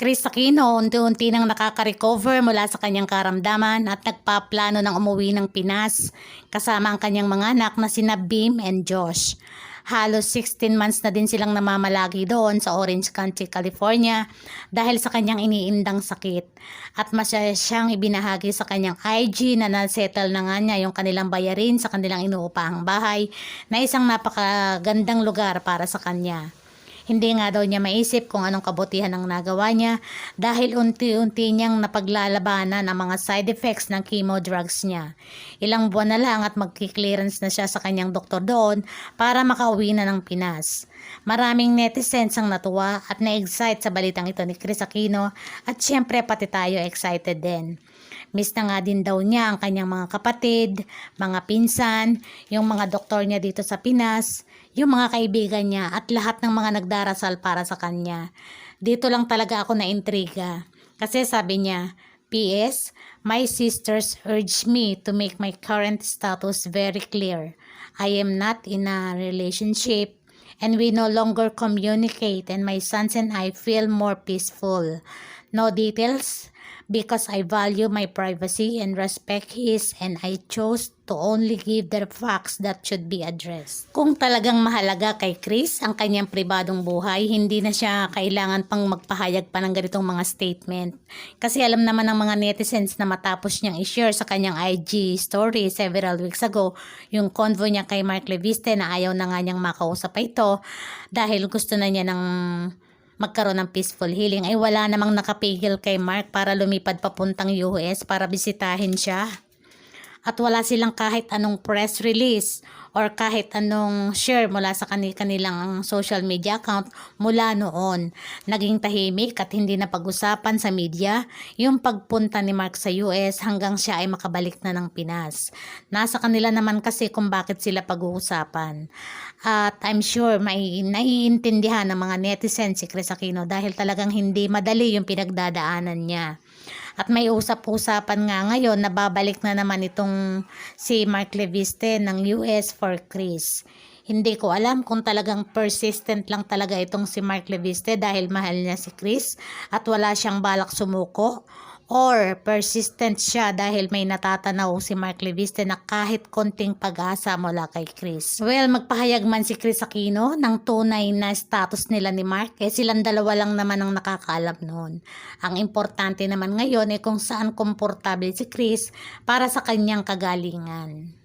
Chris Aquino unti-unti nang nakaka-recover mula sa kanyang karamdaman at nagpaplano ng umuwi ng Pinas kasama ang kanyang mga anak na sina Beam and Josh. Halos 16 months na din silang namamalagi doon sa Orange County, California dahil sa kanyang iniindang sakit. At masaya siyang ibinahagi sa kanyang IG na nasettle na nga niya yung kanilang bayarin sa kanilang inuupahang bahay na isang napakagandang lugar para sa kanya. Hindi nga daw niya maisip kung anong kabutihan ang nagawa niya dahil unti-unti niyang napaglalabanan ang mga side effects ng chemo drugs niya. Ilang buwan na lang at magki-clearance na siya sa kanyang doktor doon para makauwi na ng Pinas. Maraming netizens ang natuwa at na-excite sa balitang ito ni Chris Aquino at syempre pati tayo excited din. Miss na nga din daw niya ang kanyang mga kapatid, mga pinsan, yung mga doktor niya dito sa Pinas, yung mga kaibigan niya at lahat ng mga nagdarasal para sa kanya. Dito lang talaga ako na intriga. Kasi sabi niya, P.S. My sisters urge me to make my current status very clear. I am not in a relationship and we no longer communicate and my sons and I feel more peaceful. No details because I value my privacy and respect his and I chose to only give the facts that should be addressed. Kung talagang mahalaga kay Chris ang kanyang pribadong buhay, hindi na siya kailangan pang magpahayag pa ng ganitong mga statement. Kasi alam naman ng mga netizens na matapos niyang i-share sa kanyang IG story several weeks ago yung convo niya kay Mark Leviste na ayaw na nga niyang makausap ito dahil gusto na niya ng magkaroon ng peaceful healing ay wala namang nakapigil kay Mark para lumipad papuntang US para bisitahin siya. At wala silang kahit anong press release or kahit anong share mula sa kani- kanilang social media account mula noon. Naging tahimik at hindi na pag-usapan sa media yung pagpunta ni Mark sa US hanggang siya ay makabalik na ng Pinas. Nasa kanila naman kasi kung bakit sila pag-uusapan. At I'm sure may naiintindihan ng mga netizens si Chris Aquino dahil talagang hindi madali yung pinagdadaanan niya. At may usap-usapan nga ngayon na babalik na naman itong si Mark Leviste ng US for Chris. Hindi ko alam kung talagang persistent lang talaga itong si Mark Leviste dahil mahal niya si Chris at wala siyang balak sumuko or persistent siya dahil may natatanaw si Mark Leviste na kahit konting pag-asa mula kay Chris. Well, magpahayag man si Chris Aquino ng tunay na status nila ni Mark, eh silang dalawa lang naman ang nakakaalam noon. Ang importante naman ngayon ay kung saan komportable si Chris para sa kanyang kagalingan.